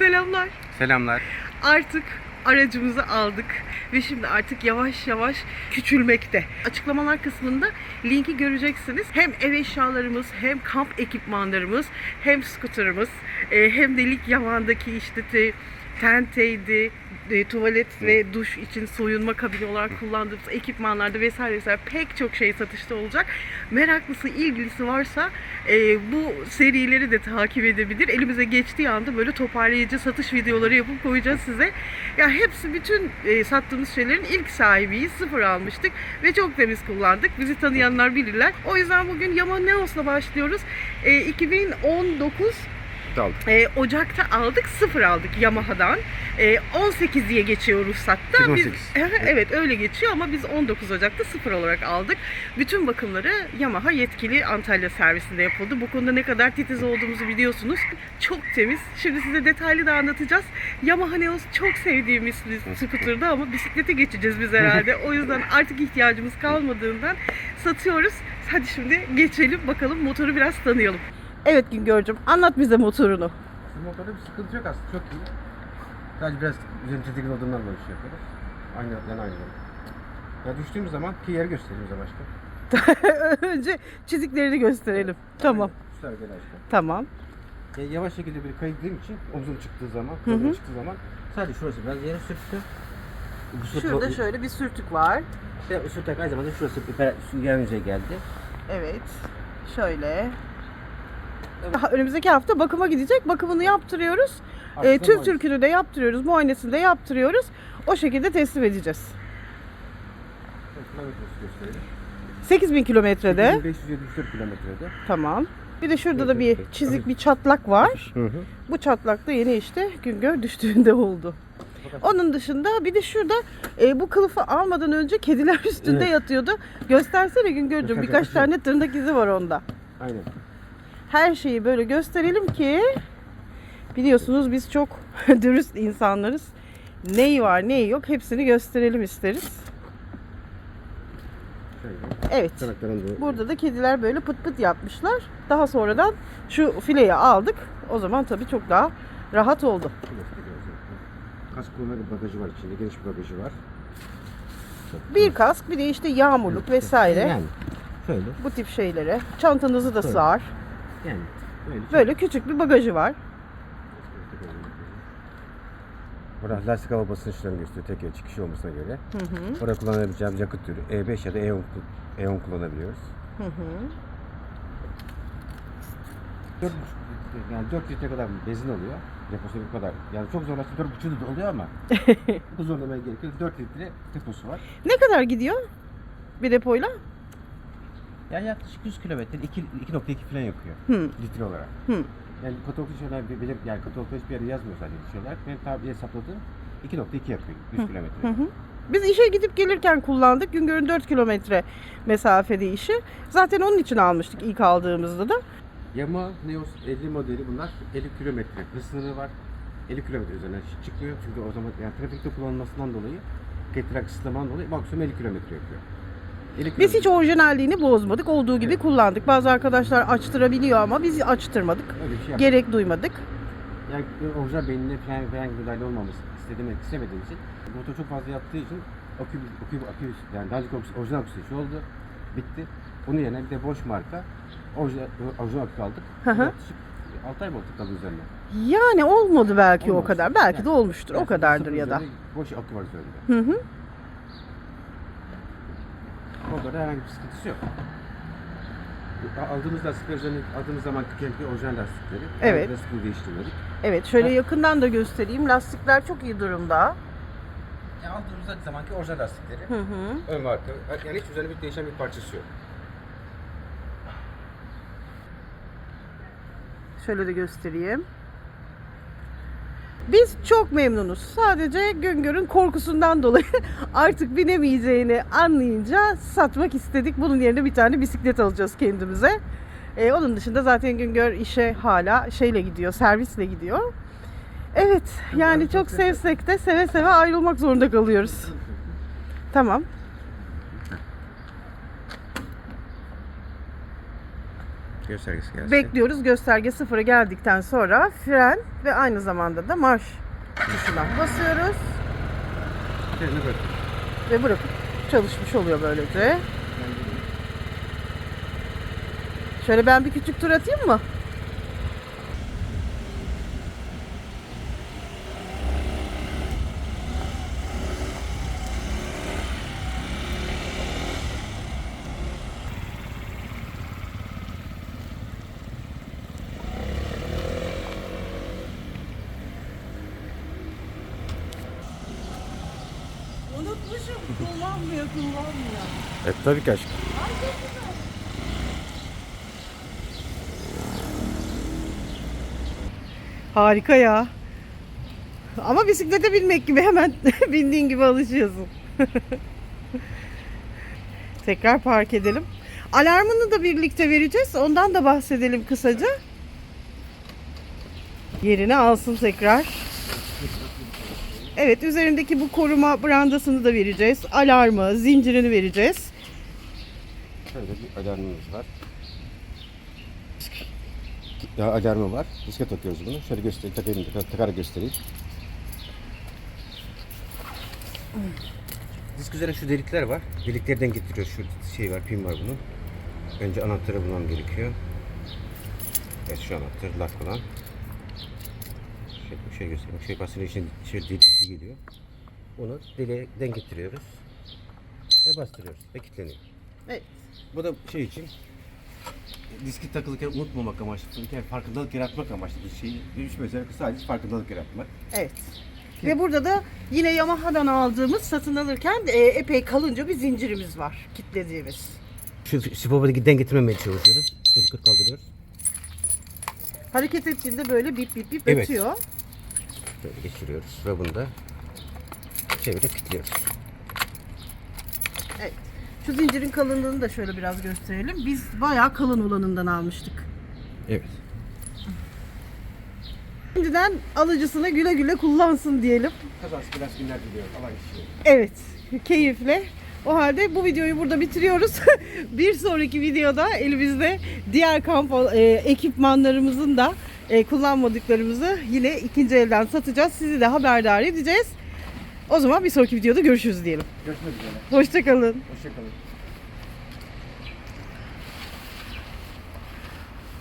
Selamlar. Selamlar. Artık aracımızı aldık ve şimdi artık yavaş yavaş küçülmekte. Açıklamalar kısmında linki göreceksiniz. Hem ev eşyalarımız, hem kamp ekipmanlarımız, hem skuterımız, e, hem de lig yavandaki işte te, tenteydi, e, tuvalet ve duş için soyunma kabini olarak kullandığımız ekipmanlarda vesaire vesaire pek çok şey satışta olacak. Meraklısı, ilgilisi varsa e, bu serileri de takip edebilir. Elimize geçtiği anda böyle toparlayıcı satış videoları yapıp koyacağız size. Ya hepsi bütün e, sattığımız şeylerin ilk sahibiyiz. Sıfır almıştık ve çok temiz kullandık. Bizi tanıyanlar bilirler. O yüzden bugün Yama Neos'la başlıyoruz. E, 2019 Daldık. e, Ocak'ta aldık, sıfır aldık Yamaha'dan. E, 18 diye geçiyor ruhsatta. Biz, 2018. evet öyle geçiyor ama biz 19 Ocak'ta sıfır olarak aldık. Bütün bakımları Yamaha yetkili Antalya servisinde yapıldı. Bu konuda ne kadar titiz olduğumuzu biliyorsunuz. Çok temiz. Şimdi size detaylı da anlatacağız. Yamaha Neos çok sevdiğimiz bir scooter'dı ama bisiklete geçeceğiz biz herhalde. O yüzden artık ihtiyacımız kalmadığından satıyoruz. Hadi şimdi geçelim bakalım motoru biraz tanıyalım. Evet Güngör'cüm anlat bize motorunu. Bu motorda bir sıkıntı yok aslında. Çok iyi. Sadece biraz üzerine tedirgin olduğundan böyle şey yapıyoruz. Aynı yani aynı yolu. Ya düştüğümüz zaman ki yeri göstereyim bize başka. Önce çiziklerini gösterelim. Tamam. Tarafa gel aşkım. Tamam. Ya yavaş şekilde bir kaydırdığım için omzum çıktığı zaman, omzum çıktığı zaman sadece şurası biraz yere sürttü. Bu sürtme- Şurada şöyle bir sürtük var. Ve sürterek aynı zamanda şurası bir yan yüzeye geldi. Evet. Şöyle. Daha önümüzdeki hafta bakıma gidecek. Bakımını yaptırıyoruz. E, tüm var. türkünü de yaptırıyoruz. Muayenesini de yaptırıyoruz. O şekilde teslim edeceğiz. Kilometresi gösterelim. 8000 kilometrede. 574 kilometrede. Tamam. Bir de şurada da bir Evet, evet. çizik, bir çatlak var. Hı hı. Bu çatlak da yeni işte Güngör düştüğünde oldu. Onun dışında bir de şurada e, bu kılıfı almadan önce kediler üstünde Evet. yatıyordu. Göstersene Güngör'cüğüm birkaç tane tırnak izi var onda. Aynen. Her şeyi böyle gösterelim ki biliyorsunuz biz çok dürüst insanlarız. Neyi var neyi yok hepsini gösterelim isteriz. Evet. Burada da kediler böyle pıt pıt yapmışlar. Daha sonradan şu fileyi aldık. O zaman tabii çok daha rahat oldu. Kask kullanma bir bagajı var içinde. Geniş bir bagajı var. Bir kask bir de işte yağmurluk vesaire. Yani şöyle. Bu tip şeylere. Çantanızı da sığar. Yani böyle. Böyle küçük bir bagajı var. Burada lastik hava basınçlarını gösteriyor tek el çıkışı olmasına göre. Hı hı. Burada kullanabileceğimiz yakıt türü E5 ya da E10, ku- E10 kullanabiliyoruz. Hı hı. 4, yani 4 litre kadar benzin oluyor. Deposu bu kadar. Yani çok zorlaştı 4,5 da oluyor ama bu zorlamaya gerek yok. 4 litre deposu var. Ne kadar gidiyor bir depoyla? Yani yaklaşık 100 kilometre 2 2.2 falan yakıyor Hı. litre olarak. Hı. Yani katalogda şeyler bir bilir yani katalogda hiçbir yerde yazmıyor sadece litre olarak. Benim tabi hesapladığım 2.2 yakıyor 100 kilometre. Hı hı. Biz işe gidip gelirken kullandık. Güngör'ün 4 kilometre mesafede işi. Zaten onun için almıştık ilk aldığımızda da. Yamaha Neos 50 modeli bunlar 50 kilometre hız sınırı var. 50 kilometre üzerine hiç çıkmıyor çünkü o zaman yani trafikte kullanılmasından dolayı getiren kısıtlaman dolayı maksimum 50 kilometre yapıyor. 50 Biz hiç orijinalliğini bozmadık. Olduğu gibi Evet. kullandık. Bazı arkadaşlar açtırabiliyor ama biz açtırmadık. şey. Gerek duymadık. Yani orijinal beynine falan bir müdahale olmaması istediğim, istemediğim için motor çok fazla yaptığı için akü, akü, akü yani daha önce orijinal aküsü şu oldu. Bitti. Bunun yerine bir de boş marka orijinal, orijinal akü aldık. Hı hı. Yaklaşık 6 ay mı tabii üzerine. Yani olmadı belki o Olmamış. kadar. Belki Yani- de olmuştur. Yani o kadardır ya da. üzerinde Boş akü var üzerinde. Hı hı. Motorda herhangi bir sıkıntısı yok. Aldığımız lastikler üzerine aldığımız zaman kendi orijinal lastikleri. Evet. Lastikleri değiştirmedik. Evet şöyle Ha. yakından da göstereyim. Lastikler çok iyi durumda. Yani aldığımız zamanki orijinal lastikleri. Hı hı. Ön ve arka. Yani hiç üzerine bir değişen bir parçası yok. Şöyle de göstereyim. Biz çok memnunuz. Sadece Güngör'ün korkusundan dolayı artık binemeyeceğini anlayınca satmak istedik. Bunun yerine bir tane bisiklet alacağız kendimize. Ee, onun dışında zaten Güngör işe hala şeyle gidiyor, servisle gidiyor. Evet, yani çok sevsek de seve seve ayrılmak zorunda kalıyoruz. Tamam. Göstergesi gelsin. Bekliyoruz gösterge sıfıra geldikten sonra fren ve aynı zamanda da marş tuşuna basıyoruz bırak. ve bırakıp çalışmış oluyor böylece. Şöyle ben bir küçük tur atayım mı? Unutmuşum. Kullanmıyor, kullanmıyor. Evet tabii ki aşkım. Harika ya. Ama bisiklete binmek gibi hemen bindiğin gibi alışıyorsun. Tekrar park edelim. Alarmını da birlikte vereceğiz. Ondan da bahsedelim kısaca. Yerine alsın tekrar. Evet üzerindeki bu koruma brandasını da vereceğiz. Alarmı, zincirini vereceğiz. Şöyle bir alarmımız var. Daha alarmı var. Diske takıyoruz bunu. Şöyle göstereyim, takayım, tak- takarak göstereyim. Disk üzerine şu delikler var. Deliklerden getiriyor. Şu şey var, pin var bunun. Önce anahtarı bulmam gerekiyor. Evet şu anahtar, lak olan. Şöyle bir şey göstereyim. Şey basının için şöyle delik bir şey geliyor. Onu deliğden getiriyoruz. Ve bastırıyoruz. Ve kilitleniyor. Evet. Bu da şey için diski takılırken unutmamak amaçlı, yani farkındalık yaratmak amaçlı bir şey. Üç mesela sadece farkındalık yaratmak. Evet. Ve burada da yine Yamaha'dan aldığımız satın alırken e, epey kalınca bir zincirimiz var kitlediğimiz. Şu sipopa'da giden getirmemeye çalışıyoruz. Şöyle kırk kaldırıyoruz. Hareket ettiğinde böyle bip bip bip Evet. ötüyor. Böyle geçiriyoruz ve bunu da çevirip kilitliyoruz. Evet. Şu zincirin kalınlığını da şöyle biraz gösterelim. Biz bayağı kalın olanından almıştık. Evet. Şimdiden alıcısına güle güle kullansın diyelim. Kazası biraz günler diliyorum. Alan kişiye. Evet, keyifle. O halde bu videoyu burada bitiriyoruz. bir sonraki videoda elimizde diğer kamp e, ekipmanlarımızın da e, kullanmadıklarımızı yine ikinci elden satacağız. Sizi de haberdar edeceğiz. O zaman bir sonraki videoda görüşürüz diyelim. Görüşmek üzere. Hoşçakalın. Hoşçakalın.